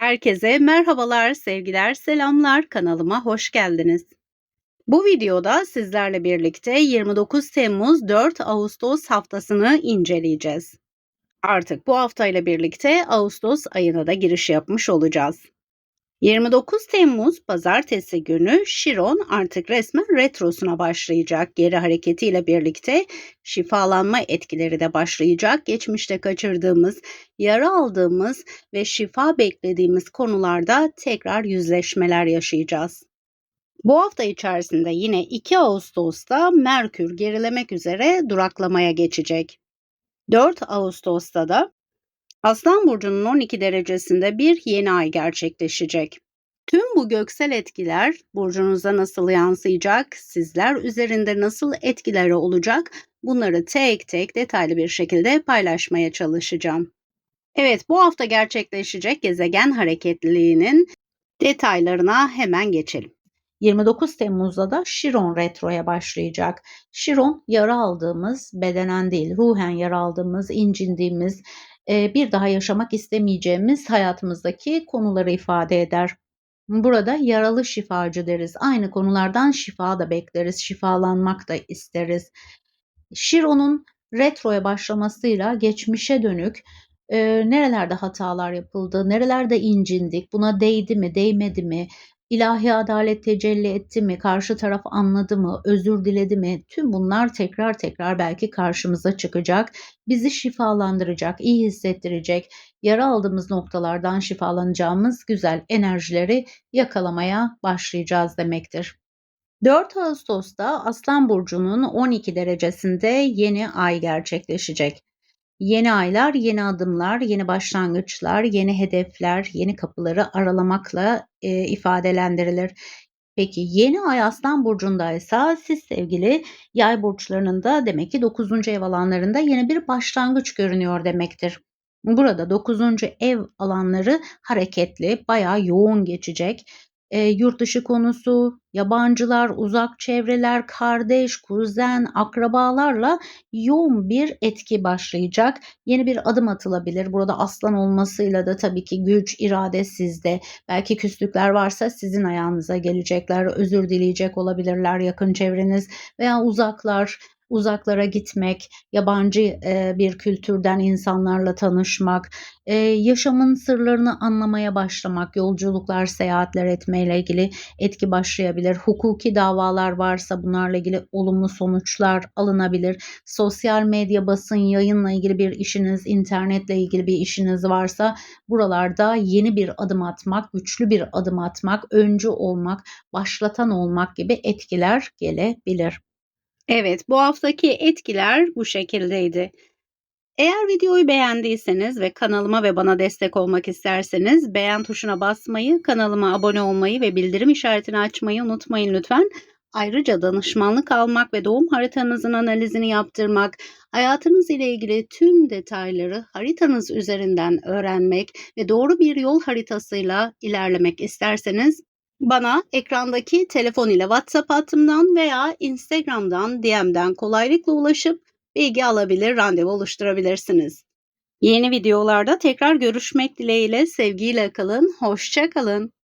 Herkese merhabalar, sevgiler, selamlar. Kanalıma hoş geldiniz. Bu videoda sizlerle birlikte 29 Temmuz 4 Ağustos haftasını inceleyeceğiz. Artık bu haftayla birlikte Ağustos ayına da giriş yapmış olacağız. 29 Temmuz pazartesi günü Şiron artık resmen retrosuna başlayacak. Geri hareketiyle birlikte şifalanma etkileri de başlayacak. Geçmişte kaçırdığımız, yara aldığımız ve şifa beklediğimiz konularda tekrar yüzleşmeler yaşayacağız. Bu hafta içerisinde yine 2 Ağustos'ta Merkür gerilemek üzere duraklamaya geçecek. 4 Ağustos'ta da Aslan burcunun 12 derecesinde bir yeni ay gerçekleşecek. Tüm bu göksel etkiler burcunuza nasıl yansıyacak, sizler üzerinde nasıl etkileri olacak bunları tek tek detaylı bir şekilde paylaşmaya çalışacağım. Evet bu hafta gerçekleşecek gezegen hareketliliğinin detaylarına hemen geçelim. 29 Temmuz'da da Şiron retroya başlayacak. Şiron yara aldığımız, bedenen değil ruhen yara aldığımız, incindiğimiz, bir daha yaşamak istemeyeceğimiz hayatımızdaki konuları ifade eder. Burada yaralı şifacı deriz. Aynı konulardan şifa da bekleriz, şifalanmak da isteriz. Şiron'un retroya başlamasıyla geçmişe dönük e, nerelerde hatalar yapıldı, nerelerde incindik, buna değdi mi, değmedi mi, ilahi adalet tecelli etti mi, karşı taraf anladı mı, özür diledi mi? Tüm bunlar tekrar tekrar belki karşımıza çıkacak. Bizi şifalandıracak, iyi hissettirecek, yara aldığımız noktalardan şifalanacağımız güzel enerjileri yakalamaya başlayacağız demektir. 4 Ağustos'ta Aslan Burcu'nun 12 derecesinde yeni ay gerçekleşecek. Yeni aylar, yeni adımlar, yeni başlangıçlar, yeni hedefler, yeni kapıları aralamakla e, ifadelendirilir. Peki yeni ay Aslan burcundaysa siz sevgili yay burçlarının da demek ki 9. ev alanlarında yeni bir başlangıç görünüyor demektir. Burada 9. ev alanları hareketli, bayağı yoğun geçecek e, yurt dışı konusu, yabancılar, uzak çevreler, kardeş, kuzen, akrabalarla yoğun bir etki başlayacak. Yeni bir adım atılabilir. Burada aslan olmasıyla da tabii ki güç, irade sizde. Belki küslükler varsa sizin ayağınıza gelecekler. Özür dileyecek olabilirler yakın çevreniz veya uzaklar uzaklara gitmek, yabancı e, bir kültürden insanlarla tanışmak, e, yaşamın sırlarını anlamaya başlamak, yolculuklar, seyahatler etmeyle ilgili etki başlayabilir. Hukuki davalar varsa bunlarla ilgili olumlu sonuçlar alınabilir. Sosyal medya, basın, yayınla ilgili bir işiniz, internetle ilgili bir işiniz varsa buralarda yeni bir adım atmak, güçlü bir adım atmak, öncü olmak, başlatan olmak gibi etkiler gelebilir. Evet, bu haftaki etkiler bu şekildeydi. Eğer videoyu beğendiyseniz ve kanalıma ve bana destek olmak isterseniz beğen tuşuna basmayı, kanalıma abone olmayı ve bildirim işaretini açmayı unutmayın lütfen. Ayrıca danışmanlık almak ve doğum haritanızın analizini yaptırmak, hayatınız ile ilgili tüm detayları haritanız üzerinden öğrenmek ve doğru bir yol haritasıyla ilerlemek isterseniz bana ekrandaki telefon ile WhatsApp hattımdan veya Instagram'dan DM'den kolaylıkla ulaşıp bilgi alabilir, randevu oluşturabilirsiniz. Yeni videolarda tekrar görüşmek dileğiyle sevgiyle kalın, hoşça kalın.